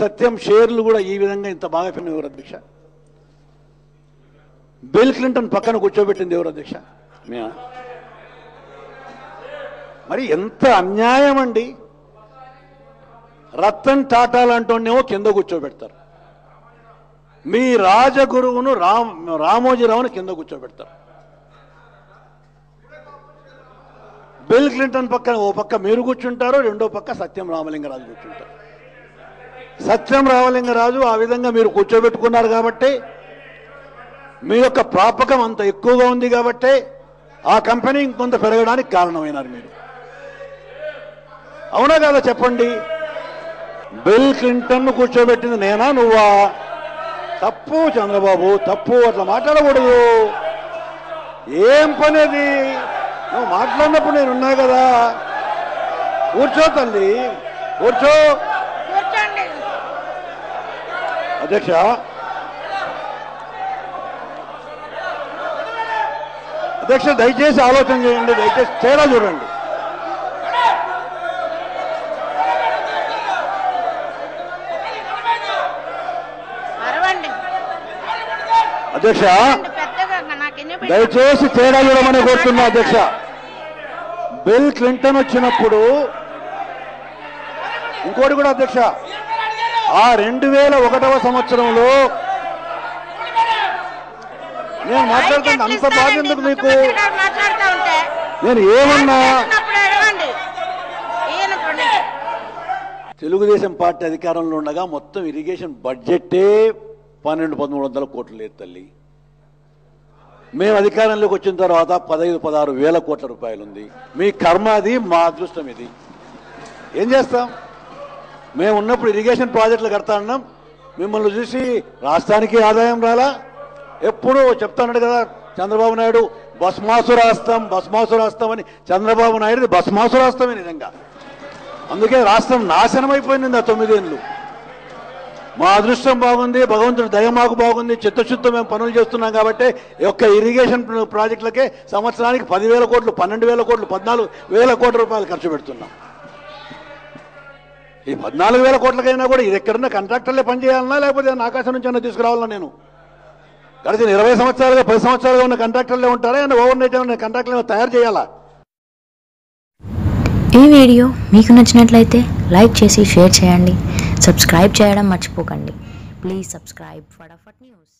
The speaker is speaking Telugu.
సత్యం షేర్లు కూడా ఈ విధంగా ఇంత బాగా పెరిగిన ఎవరు అధ్యక్ష? బిల్ క్లింటన్ పక్కన కూర్చోబెట్టింది ఎవరు అధ్యక్ష? మరి ఎంత అన్యాయం అండి? రతన్ టాటా లాంటోనేమో కింద కూర్చోబెడతారు. మీ రాజగురువును రామ్ రామోజీరావును కింద కూర్చోబెడతారు. బిల్ క్లింటన్ పక్కన ఓ పక్క మీరు కూర్చుంటారు రెండో పక్క సత్యం రామలింగరాజు కూర్చుంటారు. సత్యం రామలింగరాజు ఆ విధంగా మీరు కూర్చోబెట్టుకున్నారు కాబట్టి మీ యొక్క ప్రాపకం అంత ఎక్కువగా ఉంది కాబట్టి ఆ కంపెనీ ఇంకొంత పెరగడానికి కారణమైనారు మీరు. అవునా కదా చెప్పండి? బిల్ క్లింటన్ను కూర్చోబెట్టింది నేనా నువ్వా? తప్పు చంద్రబాబు తప్పు అట్లా మాట్లాడకూడదు. ఏం పని అది నువ్వు మాట్లాడినప్పుడు నేనున్నా కదా. కూర్చో తల్లి కూర్చో. అధ్యక్ష. అధ్యక్ష దయచేసి ఆలోచన చేయండి దయచేసి తేడా చూడండి. అధ్యక్ష దయచేసి తేడా చూడమని కోరుతున్నా అధ్యక్ష. బిల్ క్లింటన్ వచ్చినప్పుడు ఇంకోటి కూడా అధ్యక్ష. ఆ రెండు వేల ఒకటవ సంవత్సరంలో నేను మాట్లాడుతున్న మైక్ అంత బాధ? ఎందుకు మీకు? నేను ఏమన్నా తెలుగుదేశం పార్టీ అధికారంలో ఉండగా మొత్తం ఇరిగేషన్ బడ్జెటే పన్నెండు పదమూడు వందల కోట్లు లేదు తల్లి. మేము అధికారంలోకి వచ్చిన తర్వాత పదహైదు పదహారు వేల కోట్ల రూపాయలు ఉంది మీ కర్మ అది మా అదృష్టం ఇది. ఏం చేస్తాం? మేము ఉన్నప్పుడు ఇరిగేషన్ ప్రాజెక్టులు కడతా ఉన్నాం. మిమ్మల్ని చూసి రాష్ట్రానికి ఆదాయం రాలా. ఎప్పుడు చెప్తాన్నాడు కదా చంద్రబాబు నాయుడు భస్మాసు రాస్తాం భస్మాసు రాస్తాం అని. చంద్రబాబు నాయుడు భస్మాసు రాస్తామే నిజంగా. అందుకే రాష్ట్రం నాశనం అయిపోయింది ఆ తొమ్మిదేళ్ళు. మా అదృష్టం బాగుంది భగవంతుడు దయ మాకు బాగుంది చిత్తశుద్ధం మేము పనులు చేస్తున్నాం కాబట్టి యొక్క ఇరిగేషన్ ప్రాజెక్టులకే సంవత్సరానికి పదివేల కోట్లు పన్నెండు వేల కోట్లు పద్నాలుగు వేల కోట్ల రూపాయలు ఖర్చు పెడుతున్నాం. ఈ పద్నాలుగు వేల కోట్లకైనా కూడా ఇది ఎక్కడన్నా కాంట్రాక్టర్లే పనిచేయాలన్నా లేకపోతే ఆకాశం నుంచి అన్న తీసుకురావాలన్నా నేను. గడిచిన ఇరవై సంవత్సరాలుగా పది సంవత్సరాలుగా ఉన్న కాంట్రాక్టర్లే ఉంటారా? అండ్ ఓవర్ నైట్ ఉన్న కాంట్రాక్టర్లు తయారు చేయాలా? ఈ వీడియో మీకు నచ్చినట్లయితే లైక్ చేసి షేర్ చేయండి. సబ్స్క్రైబ్ చేయడం మర్చిపోకండి. Please subscribe Fatafat news.